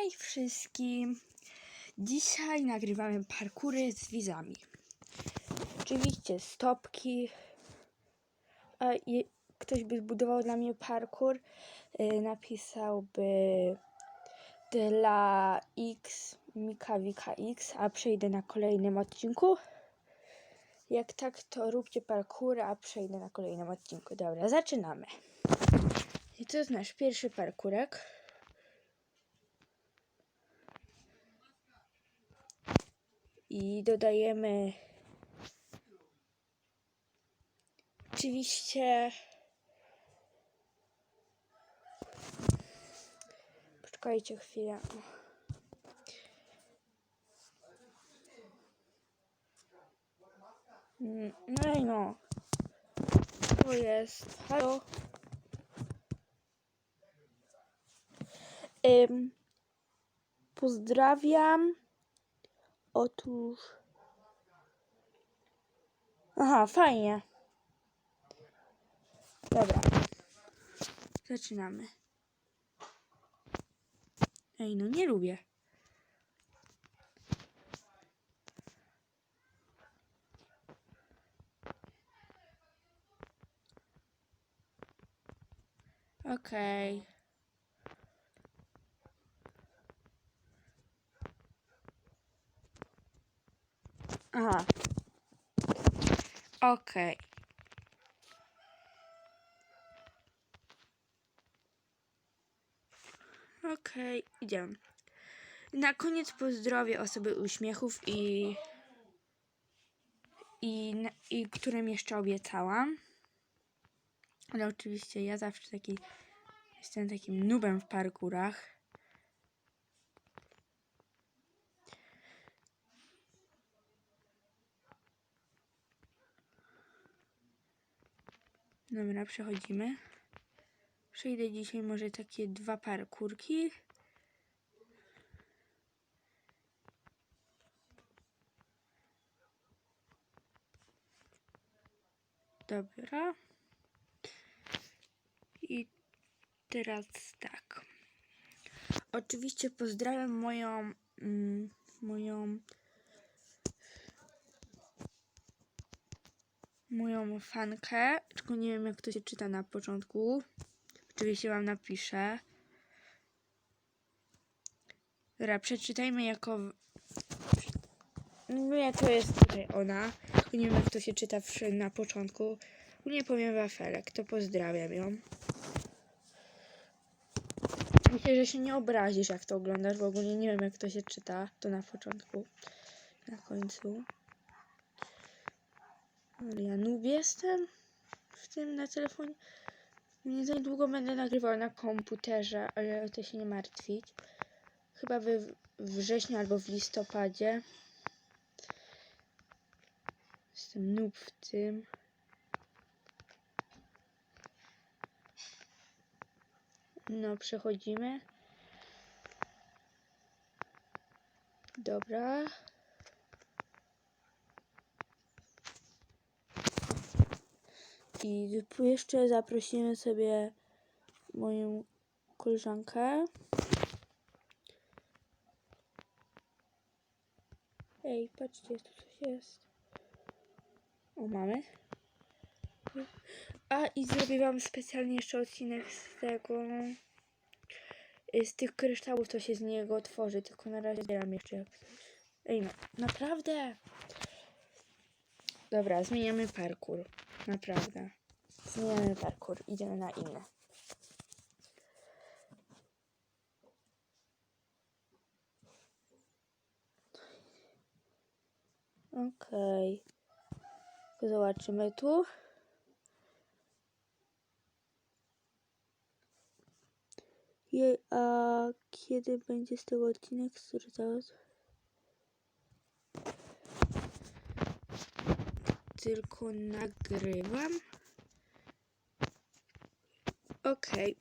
Hej wszystkim! Dzisiaj nagrywamy parkury z widzami. Oczywiście stopki. Ktoś by zbudował dla mnie parkur, y, napisałby dla X Mika Wika X, a przejdę na kolejnym odcinku. Jak tak, to róbcie parkury, a przejdę na kolejnym odcinku. Dobra, zaczynamy. I to jest nasz pierwszy parkurek. I dodajemy oczywiście poczekajcie chwilę. Mm, No i no. To jest. Halo. Ym, pozdrawiam. Otóż. Aha, fajnie. Dobra. Zaczynamy. Ej, no nie lubię. Okej. Aha. Okej. Okej, idziemy. Na koniec pozdrowię osoby uśmiechów i, i, i którym jeszcze obiecałam. Ale oczywiście ja zawsze taki jestem takim nubem w parkurach. Dobra, przechodzimy. Przejdę dzisiaj może takie dwa parkurki. Dobra. I teraz tak. Oczywiście pozdrawiam moją mm, moją moją fankę, tylko nie wiem jak to się czyta na początku. Oczywiście wam napiszę. Dobra, przeczytajmy jako... No jak to jest tutaj ona. Tylko nie wiem jak to się czyta na początku. Nie powiem wafelek, to pozdrawiam ją. Myślę, że się nie obrazisz jak to oglądasz, bo ogólnie nie wiem jak to się czyta. To na początku, na końcu. Ale ja noob jestem w tym na telefonie. Nie za niedługo będę nagrywał na komputerze, ale o to się nie martwić. Chyba we wrześniu albo w listopadzie. Jestem noob w tym. No, przechodzimy. Dobra. I jeszcze zaprosimy sobie moją koleżankę. Ej, patrzcie, tu coś jest. O, mamy. A i zrobię wam specjalnie jeszcze odcinek z tego. y, Z tych kryształów, co się z niego tworzy. Tylko na razie zbieram jeszcze jak coś. Ej, no, naprawdę. Dobra, zmieniamy parkour. Naprawdę. Zmieniamy parkour. Idziemy na inne. Okej. Zobaczymy tu. Je, a kiedy będzie z tego odcinek, który zaraz? Tylko nagrywam. Okej.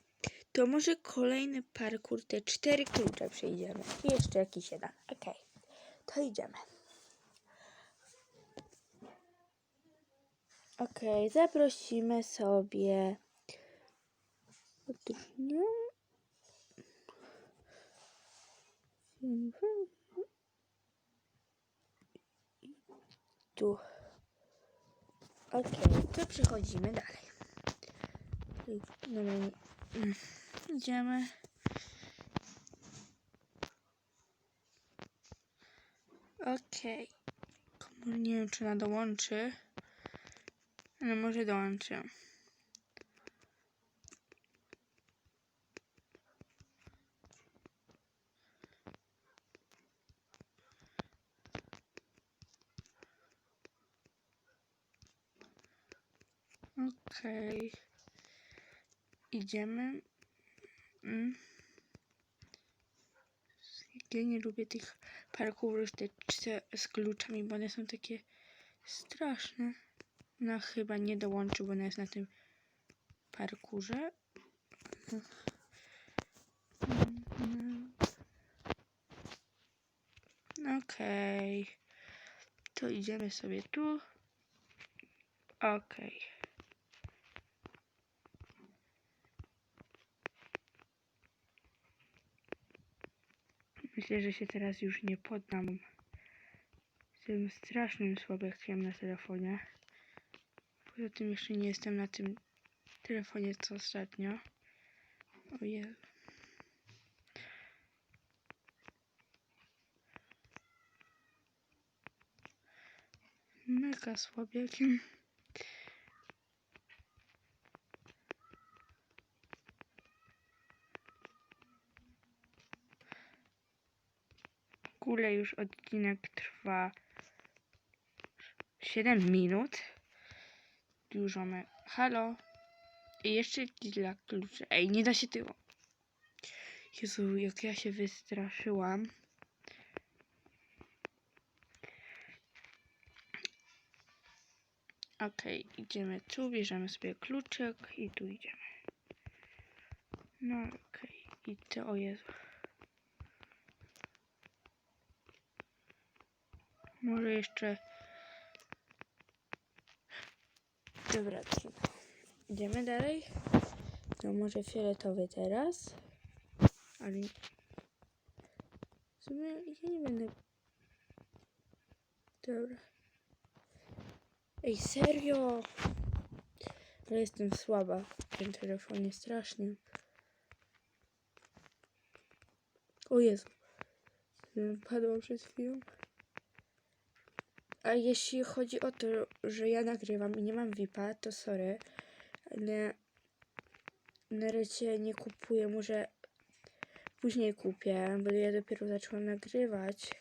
To może kolejny parkour, te cztery klucze przejdziemy. I jeszcze jakiś jeden. Okej. To idziemy. Okej, zaprosimy sobie. Tu. Okej, to przechodzimy dalej. Nie- mm, idziemy. Okej. Komór Nie wiem, czy ona dołączy. Ale może dołączy. Okej. Idziemy. Mm. Ja nie lubię tych parkurów te, te z kluczami, bo one są takie straszne. No chyba nie dołączy, bo ona jest na tym parkurze. Mm. Okej. To idziemy sobie tu. Okej. Myślę, że się teraz już nie poddam tym strasznym słabekiem na telefonie. Poza tym jeszcze nie jestem na tym telefonie co ostatnio. O Jezu. Mega słabiakiem. Ogóle już odcinek trwa 7 minut. Dużo my. Halo? I jeszcze kilka kluczy. Ej, nie da się tego. Jezu, jak ja się wystraszyłam. Okej, idziemy tu, bierzemy sobie kluczyk i tu idziemy. No okej, i to, o Jezu. Może jeszcze. Dobra, trudno. Idziemy dalej. No może fioletowy teraz. Ale. W sumie ja nie będę. Dobra. Ej, serio? Ale jestem słaba w tym telefonie, strasznie. O Jezu. Padło przed chwilą. A jeśli chodzi o to, że ja nagrywam i nie mam VIPa, to sorry, ale na razie nie kupuję, może później kupię, bo ja dopiero zaczęłam nagrywać.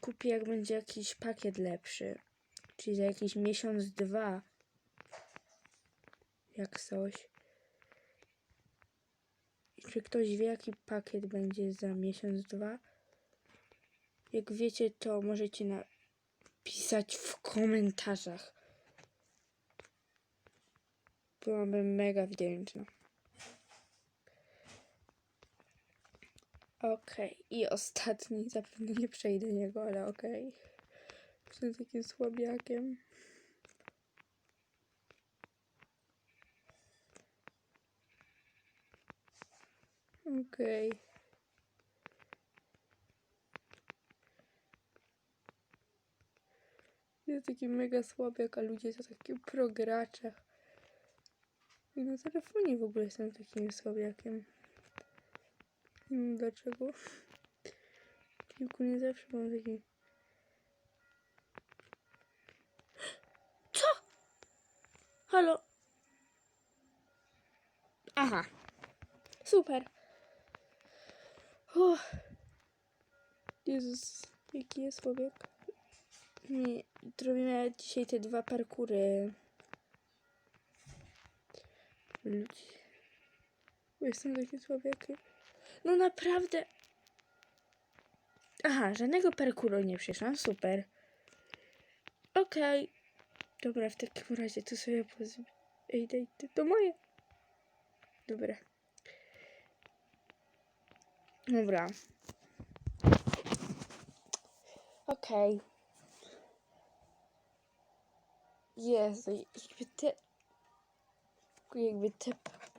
Kupię jak będzie jakiś pakiet lepszy, czyli za jakiś miesiąc, dwa, jak coś. Czy ktoś wie, jaki pakiet będzie za miesiąc, dwa? Jak wiecie, to możecie napisać w komentarzach. Byłabym mega wdzięczna. Okej, i ostatni, zapewne nie przejdę niego, ale okej. Jestem takim słabiakiem. Okej. Jest taki mega słabiak, a ludzie to takie progracze. I na telefonie w ogóle jestem takim słabiakiem. Nie wiem dlaczego. Kilku nie zawsze mam taki... Co? Halo? Aha. Super. Uff. Jezus, jaki jest słabiak. Nie, robimy dzisiaj te dwa parkury. Ludzi. Jestem taki słabiakiem. No naprawdę. Aha, żadnego parkuru nie przeszłam. Super. Okej. Dobra, w takim razie to sobie poz... Ej, daj, to, moje. Dobra. Dobra. Okej. Jezu, jakby te... Jakby te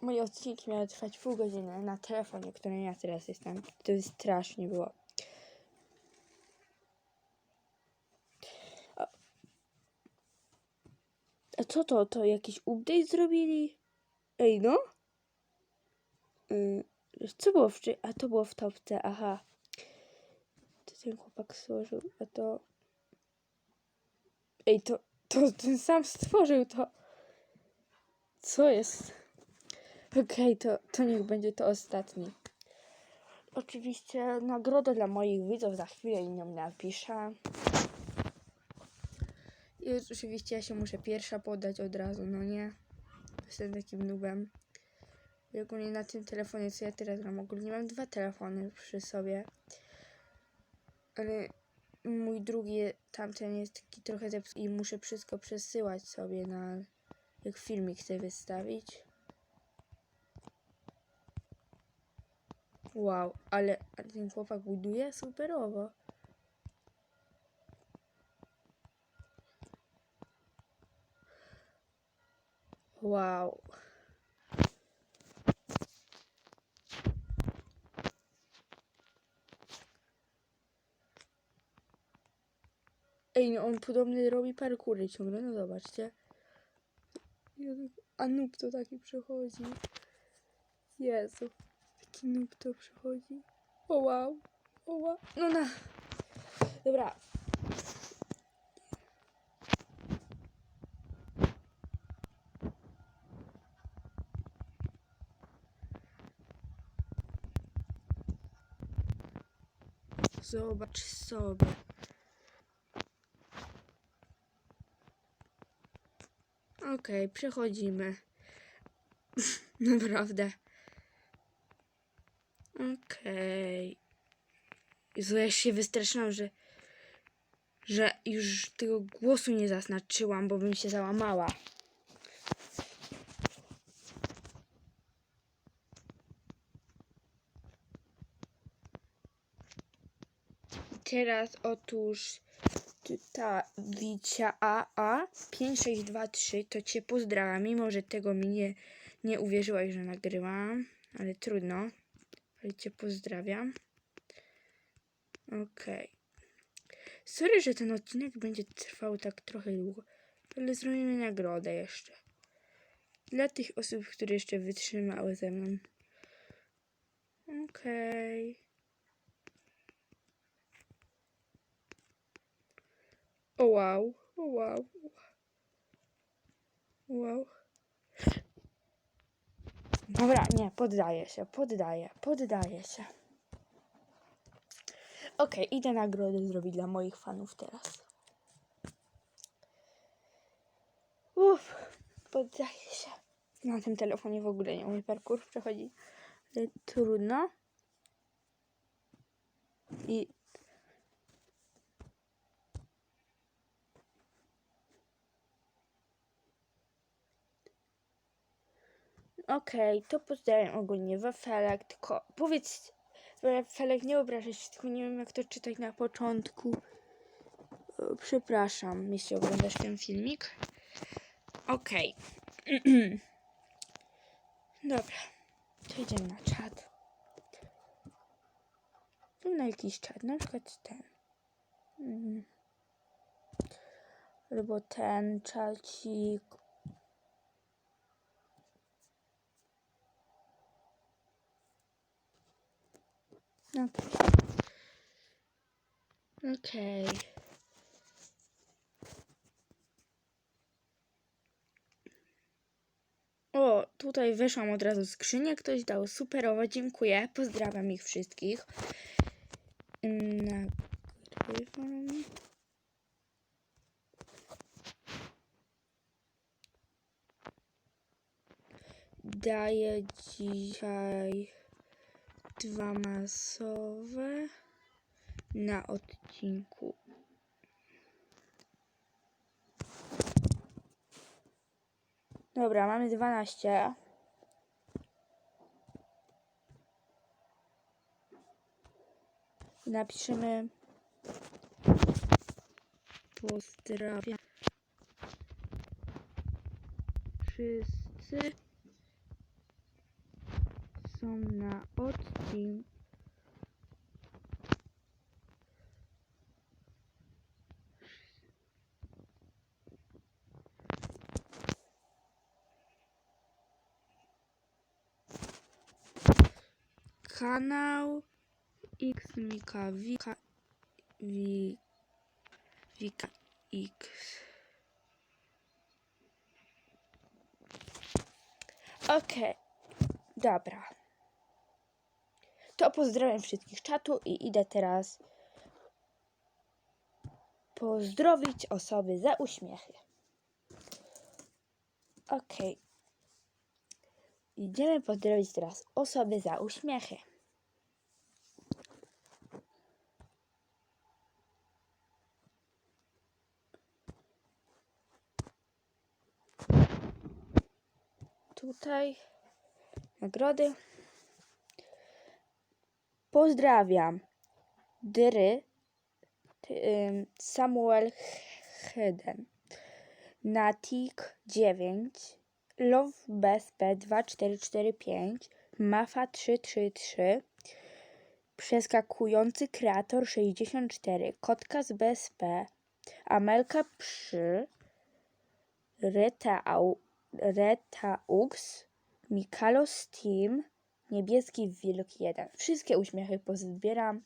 moje odcinki miały trwać pół godziny na telefonie, którym ja teraz jestem. To jest strasznie było. A, co to? To jakiś update zrobili? Ej, no? Y, co było w... A to było w topce, aha. To ten chłopak stworzył, a to... Ej, to, to ten sam stworzył to. Co jest? Okej, to, to niech będzie to ostatni. Oczywiście nagrodę dla moich widzów za chwilę inną napiszę. I oczywiście ja się muszę pierwsza podać od razu, no nie? Jestem takim nubem. I ogólnie na tym telefonie, co ja teraz mam, ogólnie mam dwa telefony przy sobie. Ale mój drugi, tamten jest taki trochę zepsuty i muszę wszystko przesyłać sobie na... Jak filmik chcę wystawić. Wow, ale, ten chłopak buduje superowo. Wow. Ej, no on podobny robi parkury ciągle, no zobaczcie. A noob to taki przechodzi. Jezu. Taki noob to przechodzi. O wow. O wow. No na. Dobra. Zobacz sobie. Okej, przechodzimy. Naprawdę. Okej. Jezu, ja się wystraszyłam, że, że już tego głosu nie zaznaczyłam, bo bym się załamała. Teraz otóż ta Wicia AA 5623 to cię pozdrawiam, mimo że tego mi nie, nie uwierzyłaś, że nagrywam, ale trudno. Ale cię pozdrawiam. Okej. Sorry, że ten odcinek będzie trwał tak trochę długo, ale zrobimy nagrodę jeszcze. Dla tych osób, które jeszcze wytrzymały ze mną. Okej. O wow, o wow. Wow. Dobra, nie, poddaję się, poddaję, poddaję się. Okej, idę nagrodę zrobić dla moich fanów teraz. Uff, poddaję się. Na tym telefonie w ogóle nie mój parkour przechodzi. Trudno. I Okej, to pozdrawiam ogólnie Wafelek, tylko powiedz, Wafelek, nie obrażaj się, tylko nie wiem jak to czytać na początku. E, Przepraszam, jeśli oglądasz ten filmik. Okej. Dobra, to idziemy na czat. Na jakiś czat, na przykład ten. Mm. Albo ten czacik. Okej. Okej. O, tutaj weszłam od razu skrzynię. Ktoś dał superowo. Dziękuję. Pozdrawiam ich wszystkich. Nagrywam. Daję dzisiaj dwa masowe na odcinku. Dobra, mamy 12. Napiszemy pozdrawiam wszyscy są na odcinku. Kanał X Mika Wika Wi, Wika X. Okej, dobra. To pozdrawiam wszystkich czatu i idę teraz pozdrowić osoby za uśmiechy. Okej. Idziemy pozdrowić teraz osoby za uśmiechy. Tutaj nagrody. Pozdrawiam. Dry. Samuel Heden. Natik 9. Love BSP 2445. Mafa 333. Przeskakujący kreator 64. Kotka z BSP. Amelka Przy. Retau, Retaux. Mikalo Steam. Niebieski Wilk 1. Wszystkie uśmiechy pozbieram.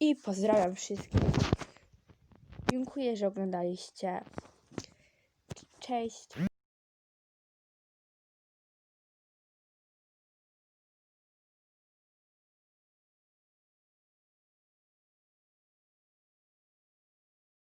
I pozdrawiam wszystkich. Dziękuję, że oglądaliście. Cześć.